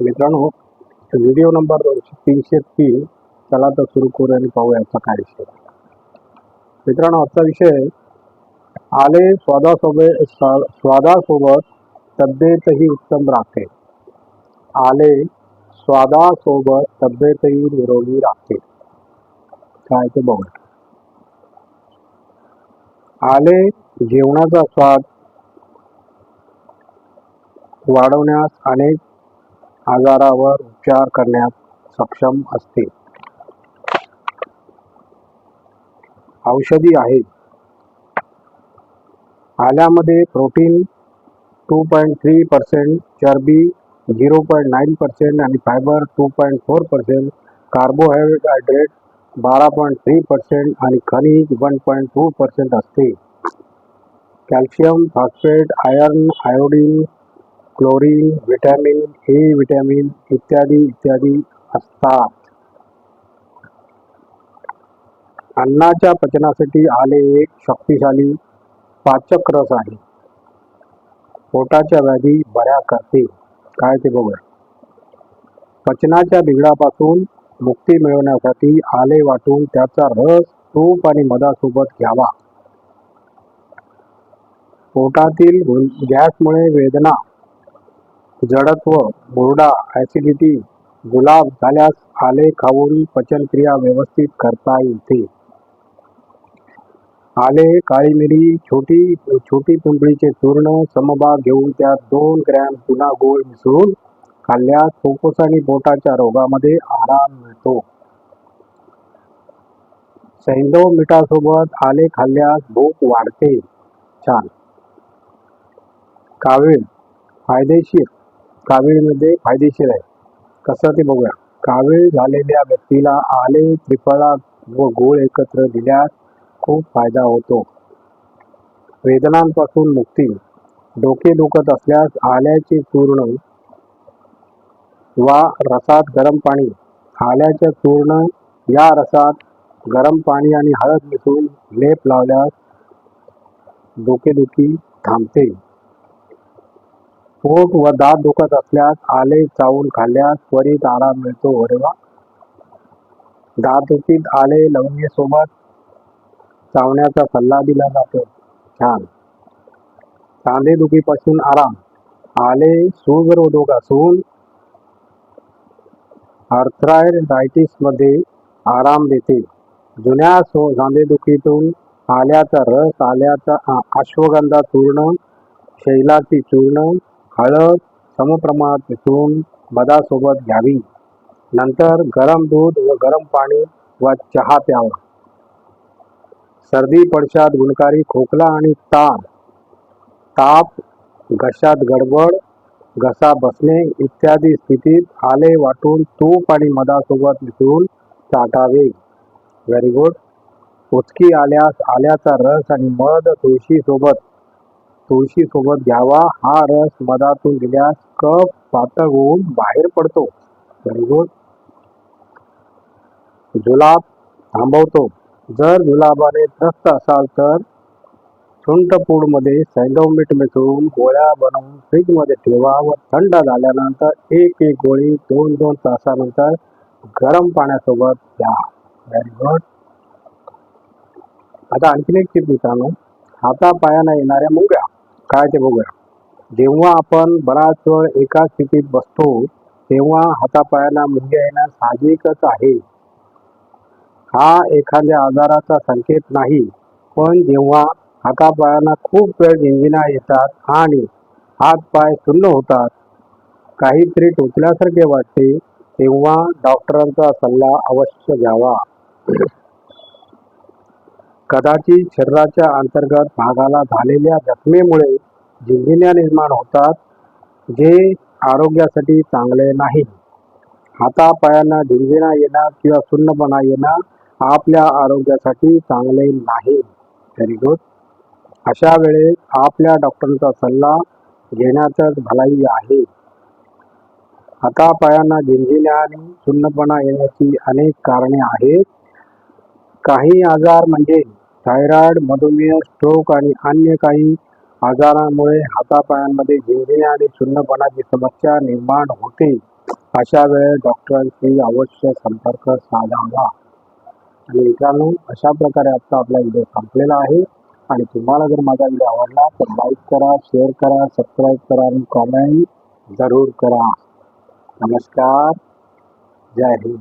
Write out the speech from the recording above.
मित्रांनो video number दोनशे तीनशे तीन. चला तर सुरू करू आणि पाहूया आजचा काय विषय मित्रांनो आजचा विषय आले स्वादासोबत स्वादासोबत तब्येतही उत्तम राहते आले स्वादासोबत तब्येतही निरोगी राहते काय ते बघूया. आले जेवणाचा स्वाद वाढवण्यास अनेक आजारावर उपचार करण्यात सक्षम असते. औषधी आहेत. आल्यामध्ये protein two point three percent चरबी झिरो पॉईंट नाईन पर्सेंट आणि fibre two point four percent carbohydrate बारा पॉईंट थ्री पर्सेंट आणि खनिज वन पॉईंट टू पर्सेंट असते. Calcium phosphate iron iodine chlorine vitamin A vitamin इत्यादी इत्यादी असतात. अन्नाच्या पचनासाठी आले एक शक्तिशाली पाचक रस आहे. पोटाच्या व्याधी बऱ्या करते. काय ते बघूया. पचनाच्या बिघडापासून मुक्ती मिळवण्यासाठी आले वाटून त्याचा रस तूप आणि मधासोबत घ्यावा. पोटातील गॅसमुळे वेदना जडत्व मुरडा ॲसिडिटी गुलाब झाल्यास आले खाऊन पचनक्रिया व्यवस्थित करता येते. आले काळी मिरी छोटी छोटी पिंपळीचे चूर्ण समभाग घेऊन त्यात दोन ग्रॅम चुना गोळ मिसळून खाल्ल्यास फुफ्फुस आणि पोटाच्या रोगामध्ये आराम मिळतो. सैंधव मिठासोबत आले खाल्ल्यास भूक वाढते. छान. कावीळ फायदेशीर. कावीळमध्ये फायदेशीर आहे. कसं ते बघूया. कावीळ झालेल्या व्यक्तीला आले त्रिफळा व गोळ एकत्र दिल्यास खूप फायदा होतो. वेदनांपासून मुक्ती. डोके दुखत असल्यास आल्याचे चूर्ण वा रसात गरम पाणी. आल्याचे चूर्ण या रसात गरम पाणी आणि हळद मिसळून लेप लावल्यास डोकेदुखी थांबते. पोट व दात दुखत असल्यास आले चावून खाल्ल्यास त्वरित आराम मिळतो. अरे वा! दातदुखीत आले लवंगेसोबत चावण्याचा सल्ला दिला जातो. छान. कांदेदुखीपासून आराम. आले सूजरोधक असून आर्थरायडायटिसमध्ये आराम देते. जुन्या सो सांधेदुखीतून आल्याचा रस आल्याचा अश्वगंधा चूर्ण शैलाची चूर्ण हळद समप्रमाणात मिसळून मधासोबत घ्यावी. नंतर गरम दूध व गरम पाणी व चहा प्यावा. सर्दी पडशात गुणकारी खोकला आणि ताप ताप घशात गडबड घसा बसणे इत्यादी स्थितीत आले वाटून तूप आणि मधासोबत मिसळून चाटावे. व्हेरी गुड उचकी आल्यास आल्याचा रस आणि मध तुळशी तुळशी सोबत घ्यावा. हा रस मधातून दिल्यास कफ पातळ होऊन बाहेर पडतो. जुलाब थांबवतो. जर जुलाबाने त्रस्त असाल तर सुंठपूडमध्ये सैंधव मीठ मिसळून गोळ्या बनवून फ्रीजमध्ये ठेवा व थंड झाल्यानंतर एक एक गोळी दोन दोन तासानंतर गरम पाण्यासोबत द्या व्हेरी गुड आता आणखीन एक टीप मित्रांनो. हातापायाने येणाऱ्या मुंग्या. काय ते बघूया. जेव्हा आपण बराच वेळ एका स्थितीत बसतो तेव्हा हातापायांना मुंग्या येणं साहजिकच आहे. हा एखाद्या आजाराचा संकेत नाही पण जेव्हा हातापायांना खूप वेळ इंजिना येतात आणि हात पाय सुन्न होतात काहीतरी टोचल्यासारखे वाटते तेव्हा डॉक्टरांचा सल्ला अवश्य घ्यावा. कदाचित शरीराच्या अंतर्गत भागाला झालेल्या जखमेमुळे झिंझिन्या निर्माण होतात जे आरोग्यासाठी चांगले नाही. हातापायांना झिंजिण्या येणं किंवा सुन्नपणा येणं आपल्या आरोग्यासाठी चांगले नाही. व्हेरी गुड अशा वेळेस आपल्या डॉक्टरांचा सल्ला घेण्याचाच भलाई आहे. हातापायांना झिंजिण्या आणि सुन्नपणा येण्याची अनेक कारणे आहेत. काही आजार म्हणजे थायरॉइड मधुमेह स्ट्रोक आणि अन्य काही आजारांमुळे हातापायांमध्ये झिंजिण्या आणि सुन्नपणाची समस्या निर्माण होते. अशा वेळेस डॉक्टरांशी अवश्य संपर्क साधावा. आणि मित्रांनो अशा प्रकारे आता आपला व्हिडिओ संपलेला आहे. आणि तुम्हाला जर माझा व्हिडिओ आवडला तर लाईक करा शेअर करा सबस्क्राईब करा आणि कॉमेंट जरूर करा. नमस्कार. जय हिंद.